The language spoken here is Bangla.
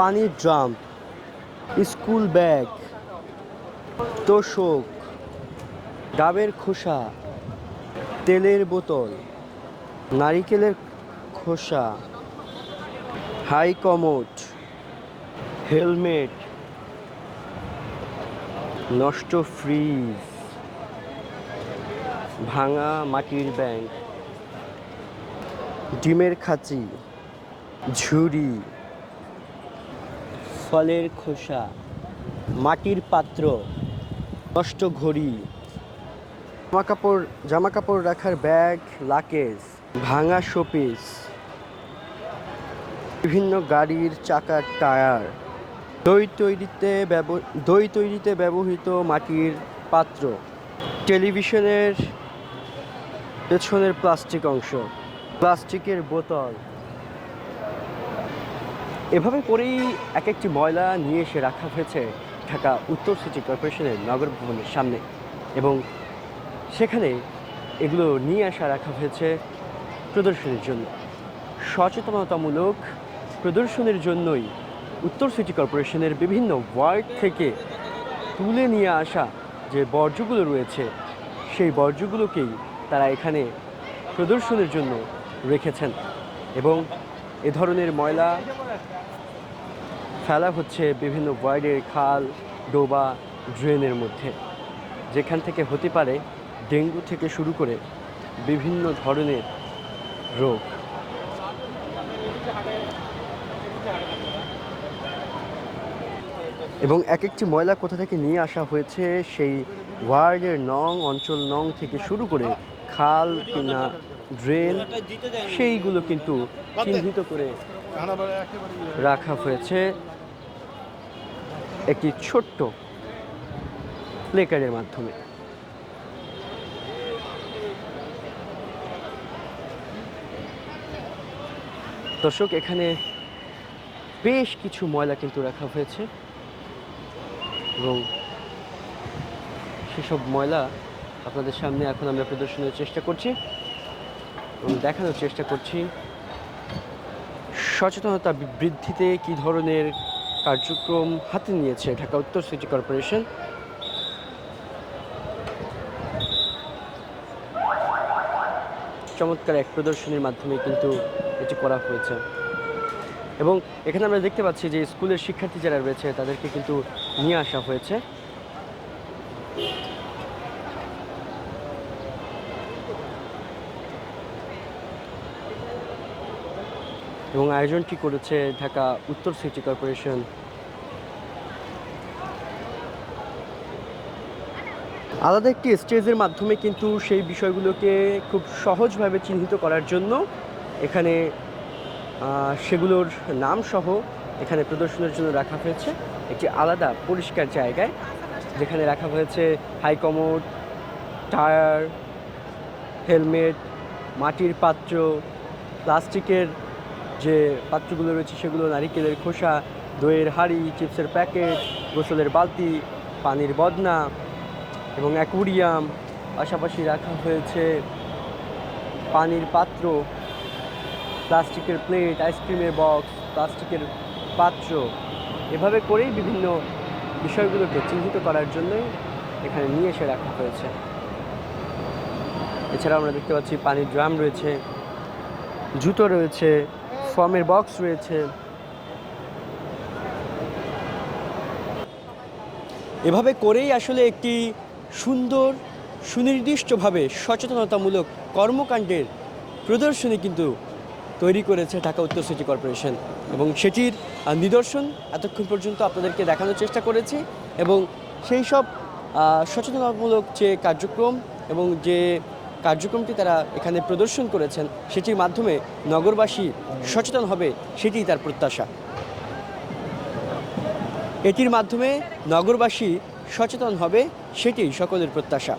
পানির ড্রাম, স্কুল ব্যাগ, তোষক, ডাবের খোসা, তেলের বোতল, নারিকেলের খোসা, হাই কমোট হেলমেট, নষ্ট ফ্রিজ, ভাঙা মাটির ব্যাংক, ডিমের খাঁচি, ঝুড়ি ফলের খোসা, মাটির পাত্র, নষ্ট ঘড়ি জামা কাপড় জামা কাপড় রাখার ব্যাগ, লাকেজ, ভাঙা শোপিস, বিভিন্ন গাড়ির চাকার টায়ার, দই তৈরিতে দই তৈরিতে ব্যবহৃত মাটির পাত্র, টেলিভিশনের পেছনের প্লাস্টিক অংশ, প্লাস্টিকের বোতল। এভাবে করেই এক একটি ময়লা নিয়ে এসে রাখা হয়েছে ঢাকা উত্তর সিটি কর্পোরেশনের নগর ভবনের সামনে। এবং সেখানে এগুলো নিয়ে আসা রাখা হয়েছে প্রদর্শনীর জন্য। সচেতনতামূলক প্রদর্শনীর জন্যই উত্তর সিটি কর্পোরেশনের বিভিন্ন ওয়ার্ড থেকে তুলে নিয়ে আসা যে বর্জ্যগুলো রয়েছে, সেই বর্জ্যগুলোকেই তারা এখানে প্রদর্শনের জন্য রেখেছেন। এবং এ ধরনের ময়লা ফেলা হচ্ছে বিভিন্ন ওয়ার্ডের খাল, ডোবা ড্রেনের মধ্যে। যেখান থেকে হতে পারে ডেঙ্গু থেকে শুরু করে বিভিন্ন ধরনের রোগ। এবং এক একটি ময়লা কোথা থেকে নিয়ে আসা হয়েছে, সেই ওয়ার্ডের নং, অঞ্চল নং থেকে শুরু করে খাল কিনা ড্রেন, সেইগুলো কিন্তু চিহ্নিত করে রাখা হয়েছে। একটি ছোট্ট প্লেকার্ডের মাধ্যমে। দর্শক, এখানে বেশ কিছু ময়লা কিন্তু রাখা হয়েছে এবং সেসব ময়লা আপনাদের সামনে এখন আমরা প্রদর্শনের চেষ্টা করছি। এবং দেখানোর চেষ্টা করছি। সচেতনতা বৃদ্ধিতে কী ধরনের কার্যক্রম হাতে নিয়েছে ঢাকা উত্তর সিটি কর্পোরেশন? চমৎকার এক প্রদর্শনীর মাধ্যমে কিন্তু এটি করা হয়েছে। এবং এখানে আমরা দেখতে পাচ্ছি যে স্কুলের শিক্ষার্থী যারা রয়েছে, তাদেরকে কিন্তু নিয়ে আসা হয়েছে। এবং আয়োজনটি করেছে ঢাকা উত্তর সিটি কর্পোরেশন। আলাদা একটি স্টেজের মাধ্যমে কিন্তু সেই বিষয়গুলোকে খুব সহজভাবে চিহ্নিত করার জন্য এখানে সেগুলোর নাম সহ এখানে প্রদর্শনের জন্য রাখা হয়েছে একটি আলাদা পরিষ্কার জায়গায়, যেখানে রাখা হয়েছে হাইকমোড টায়ার, হেলমেট, মাটির পাত্র, প্লাস্টিকের যে পাত্রগুলো রয়েছে সেগুলো নারিকেলের খোসা, দইয়ের হাড়ি, চিপসের প্যাকেট, গোসলের বালতি, পানির বদনা এবং অ্যাকুরিয়াম। পাশাপাশি রাখা হয়েছে পানির পাত্র, প্লাস্টিকের প্লেট, আইসক্রিমের বক্স, প্লাস্টিকের পাত্র। এভাবে করেই বিভিন্ন বিষয়গুলোকে চিহ্নিত করার জন্যই এখানে নিয়ে এসে রাখা হয়েছে। এছাড়া আমরা দেখতে পাচ্ছি পানির ড্রাম রয়েছে, জুতো রয়েছে ফর্মের বক্স রয়েছে। এভাবে করেই আসলে একটি সুন্দর, সুনির্দিষ্টভাবে সচেতনতামূলক কর্মকাণ্ডের প্রদর্শনী কিন্তু তৈরি করেছে ঢাকা উত্তর সিটি কর্পোরেশন। এবং সেটির নিদর্শন এতক্ষণ পর্যন্ত আপনাদেরকে দেখানোর চেষ্টা করেছি এবং সেই সব সচেতনতামূলক যে কার্যক্রম এবং যে কার্যক্রমটি তারা এখানে প্রদর্শন করেছেন, সেটির মাধ্যমে নগরবাসী সচেতন হবে, সেটিই তার প্রত্যাশা। এটির মাধ্যমে নগরবাসী সচেতন হবে সেটি সকলের প্রত্যাশা।